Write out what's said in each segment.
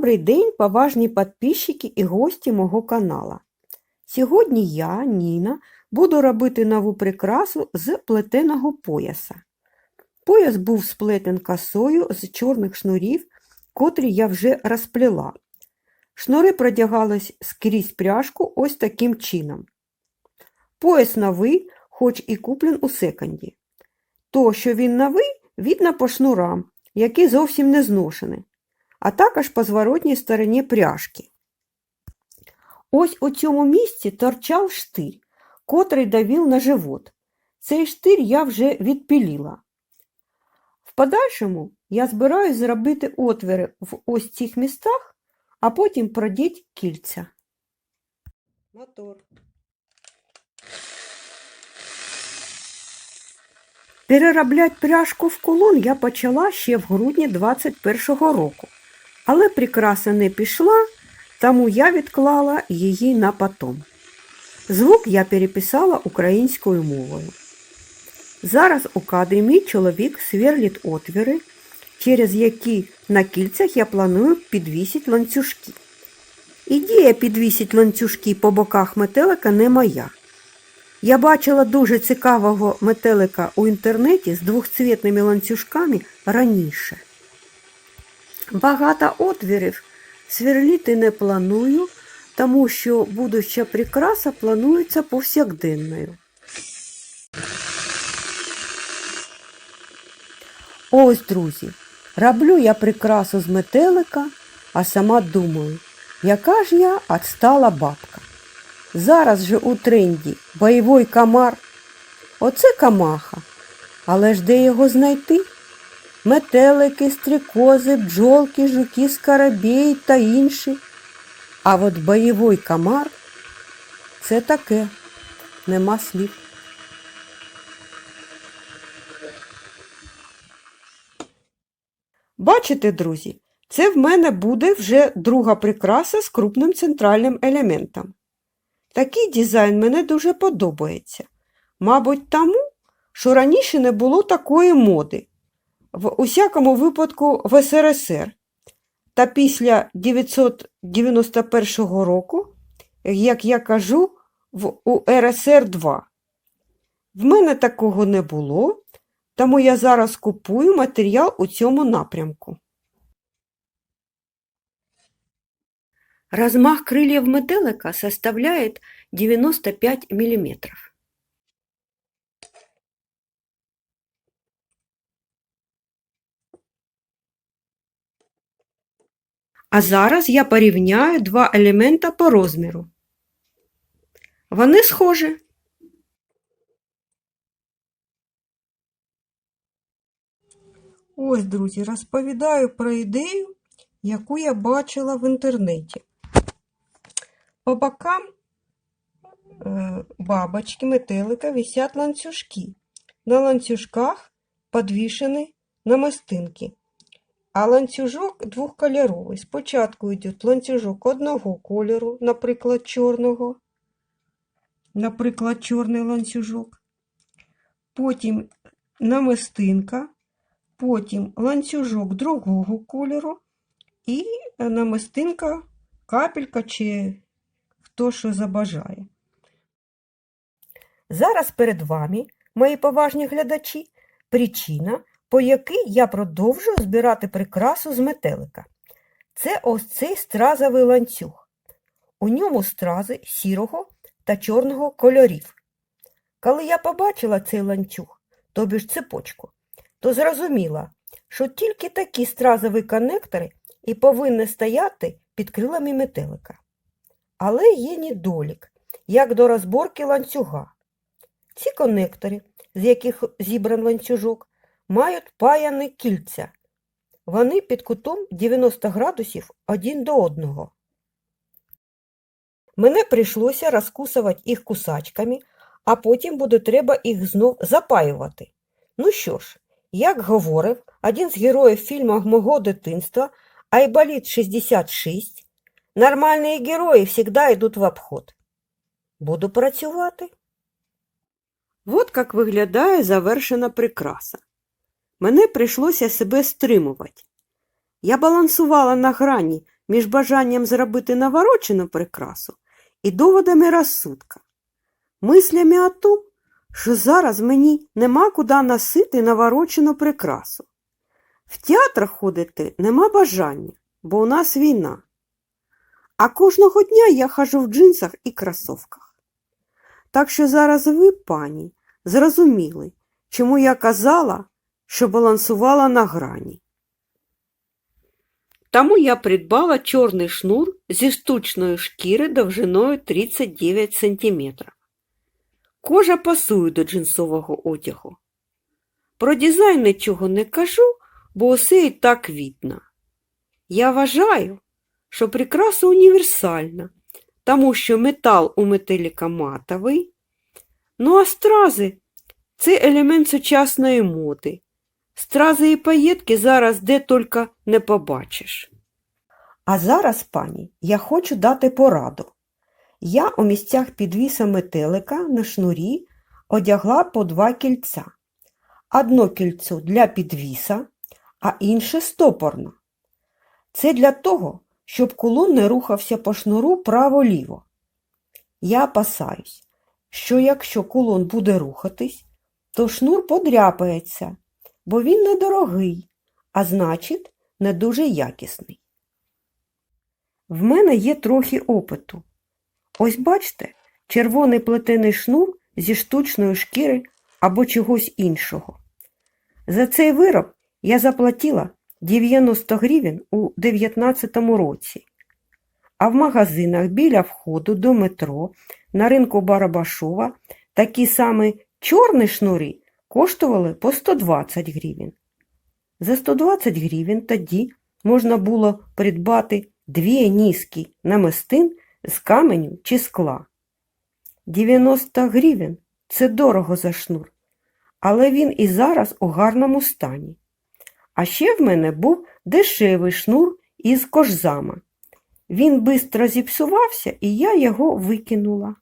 Добрий день, поважні підписчики і гості мого канала. Сьогодні я, Ніна, буду робити нову прикрасу з плетеного пояса. Пояс був сплетен косою з чорних шнурів, котрі я вже розплела. Шнури продягались скрізь пряжку ось таким чином. Пояс новий, хоч і куплен у секонді. То, що він новий, видно по шнурам, які зовсім не зношені а також по зворотній стороні пряжки. Ось у цьому місці торчав штир, котрий давив на живот. Цей штир я вже відпіліла. В подальшому я збираюсь зробити отвори в ось цих містах, а потім продіть кільця. Мотор. Переробляти пряжку в кулон я почала ще в грудні 21-го року. Але прикраса не пішла, тому я відклала її на потом. Звук я переписала українською мовою. Зараз у кадрі мій чоловік сверлить отвіри, через які на кільцях я планую підвісити ланцюжки. Ідея підвісити ланцюжки по боках метелика не моя. Я бачила дуже цікавого метелика у інтернеті з двохцвітними ланцюжками раніше. Багато отвірів сверліти не планую, тому що будуща прикраса планується повсякденною. Ось, друзі, роблю я прикрасу з метелика, а сама думаю, яка ж я отстала бабка. Зараз же у тренді бойовий комар. Оце камаха. Але ж де його знайти? Метелики, стрікози, бджолки, жуки, скарабії та інші. А от бойовий комар це таке, нема слів. Бачите, друзі, це в мене буде вже друга прикраса з крупним центральним елементом. Такий дизайн мене дуже подобається. Мабуть, тому, що раніше не було такої моди в усякому випадку в СРСР. Та після 991 року, як я кажу, в УРСР 2. В мене такого не було, тому я зараз купую матеріал у цьому напрямку. Размах крыльев метелика составляет 95 миллиметров. А зараз я порівняю два елемента по розміру. Вони схожі. Ось, друзі, розповідаю про ідею, яку я бачила в інтернеті. По бокам е, бабочки, метелика висять ланцюжки. На ланцюжках подвішені намистинки. А ланцюжок двохкольоровий. Спочатку йде ланцюжок одного кольору, наприклад, чорного, наприклад, чорний ланцюжок. Потім намистинка, потім ланцюжок другого кольору і намистинка, капелька чи хто що забажає. Зараз перед вами, мої поважні глядачі, причина по який я продовжую збирати прикрасу з метелика. Це ось цей стразовий ланцюг. У ньому стрази сірого та чорного кольорів. Коли я побачила цей ланцюг, тобі ж цепочку, то зрозуміла, що тільки такі стразові конектори і повинні стояти під крилами метелика. Але є недолік, як до розборки ланцюга. Ці конектори, з яких зібран ланцюжок, мають паяне кільця. Вони під кутом 90 градусів один до одного. Мене прийшлося розкусувати їх кусачками, а потім буде треба їх знов запаювати. Ну що ж, як говорив один з героїв фільму мого дитинства Айболіт 66, нормальні герої завжди йдуть в обход. Буду працювати. Вот як виглядає завершена прикраса. Мене прийшлося себе стримувати. Я балансувала на грані між бажанням зробити наворочену прикрасу і доводами розсудка, мислями о том, що зараз мені нема куди носити наворочену прикрасу. В театр ходити нема бажання, бо у нас війна. А кожного дня я хожу в джинсах і кросовках. Так що зараз ви, пані, зрозуміли, чому я казала, що балансувала на грані. Тому я придбала чорний шнур зі штучної шкіри довжиною 39 см. Кожа пасує до джинсового одягу. Про дизайн нічого не кажу, бо усе і так видно. Я вважаю, що прикраса універсальна, тому що метал у метеліка матовий, ну а стрази це елемент сучасної моди. Стрази і паєтки зараз де тільки не побачиш. А зараз, пані, я хочу дати пораду. Я у місцях підвіса метелика на шнурі одягла по два кільця. Одно кільцо для підвіса, а інше стопорно. Це для того, щоб кулон не рухався по шнуру право-ліво. Я опасаюсь, що якщо кулон буде рухатись, то шнур подряпається, бо він недорогий, а значить, не дуже якісний. В мене є трохи опиту. Ось бачите, червоний плетений шнур зі штучної шкіри або чогось іншого. За цей вироб я заплатила 90 гривень у 19 році, а в магазинах біля входу до метро на ринку Барабашова такі самі чорні шнури коштували по 120 гривень. За 120 гривень тоді можна було придбати дві низки намистин з каменю чи скла. 90 гривень – це дорого за шнур, але він і зараз у гарному стані. А ще в мене був дешевий шнур із кожзама. Він бистро зіпсувався, і я його викинула.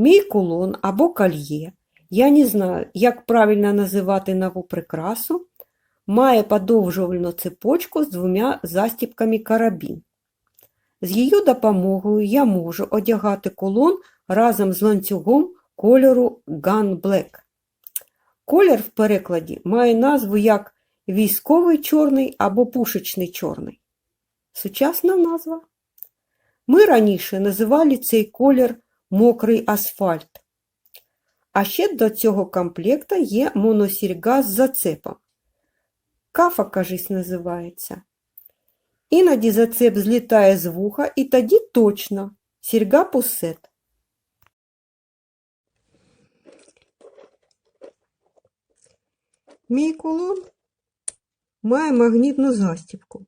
Мій кулон або кольє, я не знаю, як правильно називати нову прикрасу, має подовжувальну цепочку з двома застіпками карабін. З її допомогою я можу одягати кулон разом з ланцюгом кольору Gun Black. Колір в перекладі має назву як військовий чорний або пушечний чорний. Сучасна назва. Ми раніше називали цей колір мокрий асфальт. А ще до цього комплекта є моносірга з зацепом. Кафа, кажись, називається. Іноді зацеп злітає з вуха, і тоді точно сірга пусет. Мій кулон має магнітну застібку,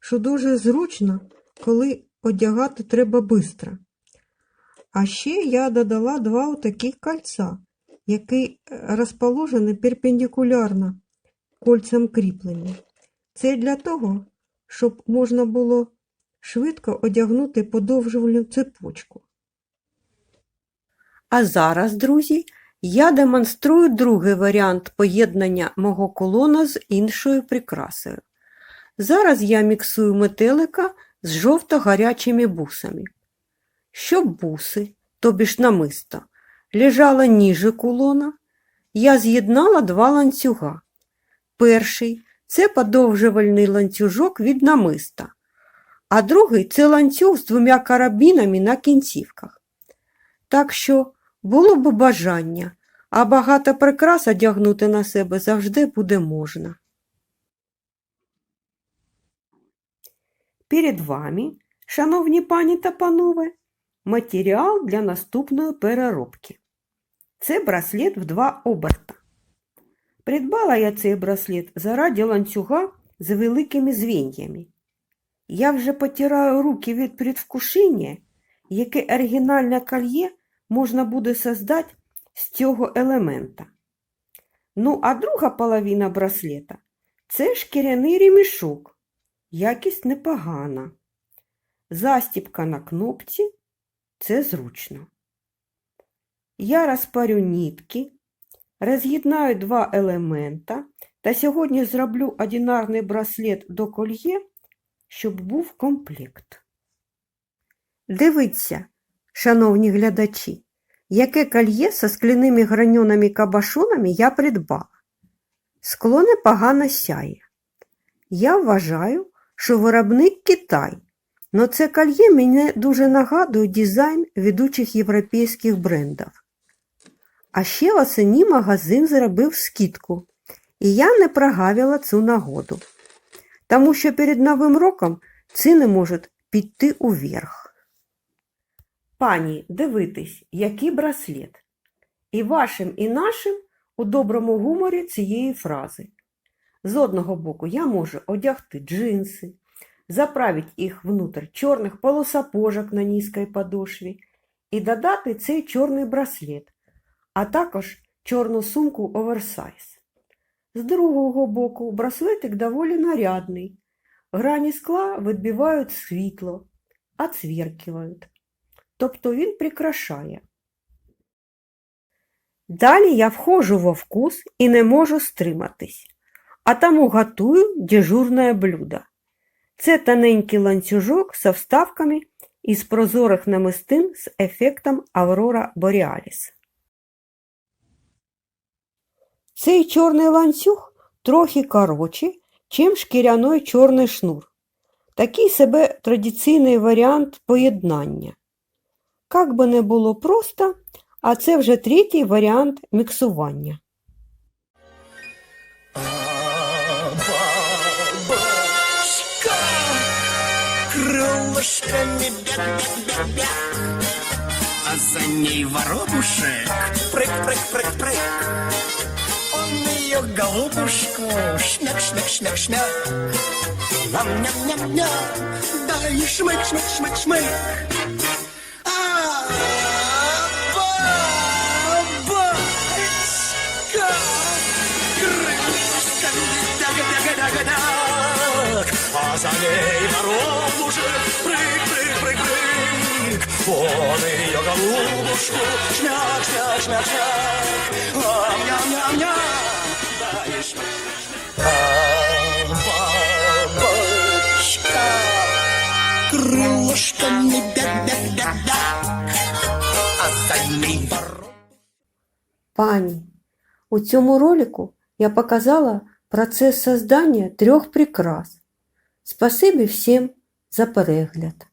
що дуже зручно, коли одягати треба швидко. А ще я додала два таких кольця, які розположені перпендикулярно кольцям кріплення. Це для того, щоб можна було швидко одягнути подовжувальну цепочку. А зараз, друзі, я демонструю другий варіант поєднання мого колона з іншою прикрасою. Зараз я міксую метелика з жовто-гарячими бусами. Щоб буси, тобі ж намисто, лежала ніже кулона, я з'єднала два ланцюга. Перший це подовжувальний ланцюжок від намиста, а другий це ланцюг з двома карабінами на кінцівках. Так що було б бажання, а багато прикрас одягнути на себе завжди буде можна. Перед вами, шановні пані та панове, матеріал для наступної переробки. Це браслет в два оберта. Придбала я цей браслет заради ланцюга з великими звін'ями. Я вже потираю руки від предвкушення, яке оригінальне кольє можна буде создати з цього елемента. Ну, а друга половина браслета це шкіряний ремішок. Якість непогана. Застіпка на кнопці це зручно. Я розпарю нитки, роз'єднаю два елемента, Та сьогодні зроблю одинарний браслет до кольє, щоб був комплект. Дивіться, шановні глядачі, яке кольє со скляними граньоними кабашонами я придбав. Скло непогано сяє. Я вважаю, що виробник Китай, но це кольє мені дуже нагадує дизайн ведучих європейських брендів. А ще восені магазин зробив скидку, і я не прогавила цю нагоду, тому що перед Новим роком ціни можуть піти уверх. Пані, дивитесь, який браслет. І вашим, і нашим у доброму гуморі цієї фрази. З одного боку я можу одягти джинси, заправити їх внутрь чорних полусапожок на низькій подошві і додати цей чорний браслет, а також чорну сумку оверсайз. З другого боку браслетик доволі нарядний. Грані скла відбивають світло, отсвіркивають. Тобто він прикрашає. Далі я входжу во вкус і не можу стриматись, а тому готую дежурне блюдо. Це тоненький ланцюжок з вставками із прозорих намистин з ефектом Aurora Borealis. Цей чорний ланцюг трохи коротший, чим шкіряний чорний шнур. Такий себе традиційний варіант поєднання. Как би не було просто, а це вже третій варіант міксування. крылышками бяк-бяк-бяк-бяк, а за ней воробушек прыг-прыг-прыг-прыг. Он ее голубушку шмяк-шмяк-шмяк-шмяк. Ням-ням-ням-ням, да и шмык-шмык-шмык-шмык. прыг-прыг-прыг-прыг. Он ее голубушку шмяк, шмяк, шмяк, шмяк, ням-ням-ням-ням, да и шмяк-шмяк-шмяк. А бабочка крылышками бяк-бяк-бяк-бяк, а за ней воробушек Пані, у цьому ролику я показала процес создання трьох прикрас. Спасибі всім за перегляд.